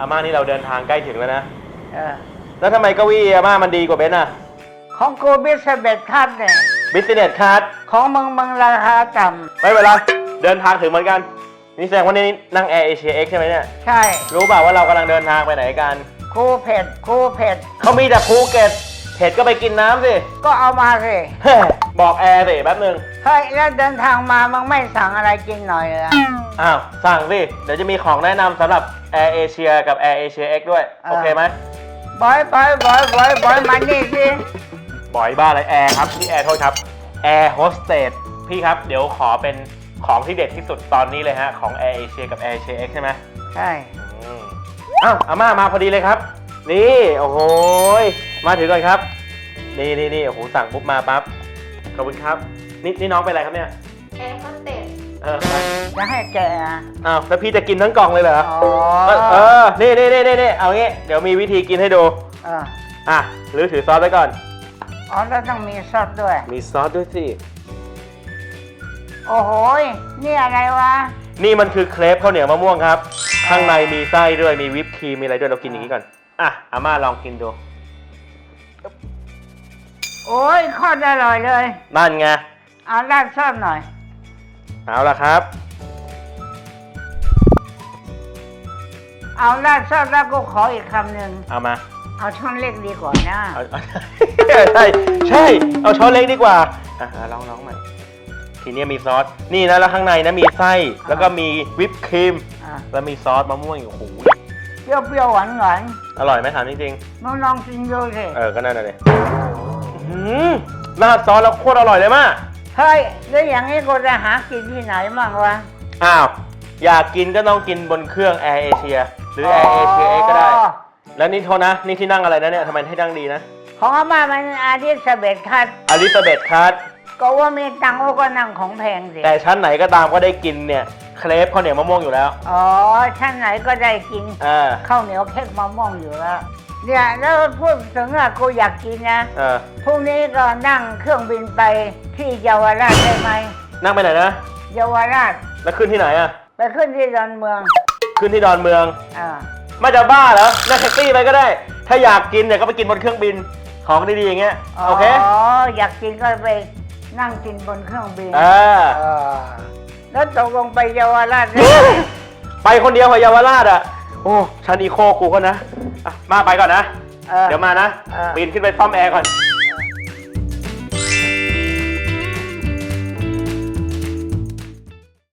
อาม่านี่เราเดินทางใกล้ถึงแล้วนะ เออแล้วทำไมเก้าอี้อาม่ามันดีกว่าเบนซ์อะของกูบิสเบตคัทเนี่ยบิสเนสคลาสของมึงมึงราคาต่ไม่เป็นไรเดินทางถึงเหมือนกัน นี่แสดงว่านี่นั่งแอร์เอเชียเอ็กใช่ไหมเนี่ยำใช่รู้เปล่าว่าเรากำลังเดินทางไปไหนกันคูเผ็ดคูเผ็ด เขามีแต่ภูเก็ต เผ็ดก็ไปกินน้ำสิ ก็เอามาสิบอกแอร์สิแป๊บนึง เฮ้ยแล้วเดินทางมามึงไม่สั่งอะไรกินหน่อยเหรอ อ้าว สั่งสิ เดี๋ยวจะมีของแนะนำสำหรับ Air Asia กับ Air Asia X ด้วยอ่าโอเคไหมบอยบอยบอยบอยบอยมานี่สิบ่อยบ้าอะไรแอร์ครับพี่แอร์โทษครับ Air Hostess พี่ครับ เดี๋ยวขอเป็นของที่เด็ดที่สุดตอนนี้เลยฮะ ของ Air Asia กับ Air Asia X ใช่ไหมใช่อืมอ้าวอาม่ามาพอดีเลยครับ นี่โอ้โหยมาถึงก่อนครับ นี่นี่นี่โอ้โหสั่งปุ๊บมาปั๊บขอบคุณครับ นี่นี่น้องเป็นอะไรครับเนี่ยแอร์โฮสเตสเออไปจะให้แกอะอ้าวแล้วพี่จะกินทั้งกล่องเลยเหรออ๋อเออเออนี่นี่นี่นี่นี่เอางี้เดี๋ยวมีวิธีกินให้ดูเอออะหรือถือซอสไว้ก่อน อ๋อแล้วต้องมีซอสด้วย มีซอสด้วยสิโอ้โหยนี่อะไรวะ นี่มันคือเครปข้าวเหนียวมะม่วงครับ ข้างในมีไส้ด้วยมีวิปครีมมีอะไรด้วยเรากินอย่างนี้ก่อน อะอาม่าลองกินดู โอ้ยโคตรอร่อยเลย นั่นไง เอาราดซอสหน่อย เอาละครับ เอาราดซอสแล้วก็ขออีกคำหนึ่งเอามา เอาช่อนเล็กดีกว่านะเอาเอา ใช่ ใช่ เอาช้อนเล็กดีกว่า อะอะลองลองใหม่ ทีนี้มีซอส นี่นะแล้วข้างในนะมีไส้ แล้วก็มีวิปครีม อะแล้วมีซอสมะม่วงอีกโอ้โห เปรี้ยวๆหวานหวานอร่อยไหมถามจริงๆมึงลองกินดูสิๆเออก็นั่นน่ะเลยอื้อหือราดซอสแล้วโคตรอร่อยเลยมากเฮ้ยแล้วอย่างนี้กูจะหากินที่ไหนมั่งวะอ้าวอยากกินก็ต้องกินบนเครื่อง Air Asia หรือ Air Asia X ก็ได้ อ๋อแล้วนี่โทษนะ นี่ที่นั่งอะไรนะเนี่ยทำไมให้นั่งดีนะของอาม่ามันอาดิสเบตคัทอลิซาเบธคัทก็ว่ามีตังค์ก็นั่งของแพงสิแต่ชั้นไหนก็ตามก็ได้กินเนี่ย เครปข้าวเหนียวมะม่วงอยู่แล้วอ๋อชั้นไหนก็ได้กินอ่าข้าวเหนียวเค้กมะม่วงอยู่แล้วเนี่ยแล้วพูดถึงอะกูอยากกินนะเออพรุ่งนี้ก็นั่งเครื่องบินไปที่เยาวราชได้ไหมนั่งไปไหนนะ เยาวราชแล้วขึ้นที่ไหนอะไปขึ้นที่ดอนเมืองขึ้นที่ดอนเมืองอ่าไม่จะบ้าเหรอนั่งแท็กซี่ไปก็ได้ ถ้าอยากกินเนี่ยก็ไปกินบนเครื่องบินของดีๆอย่างเงี้ยโอเคอ๋ออยากกินก็ไปนั่งกินบนเครื่องบินเออเออ แล้วตกลงไปเยาวราชได้ไหมไปคนเดียวเหรอเยาวราชอะโอ้ชั้นอีโคกูก็นะอะมาไปก่อนนะออ เดี๋ยวมานะ เออบินขึ้นไปซ่อมแอร์ก่อน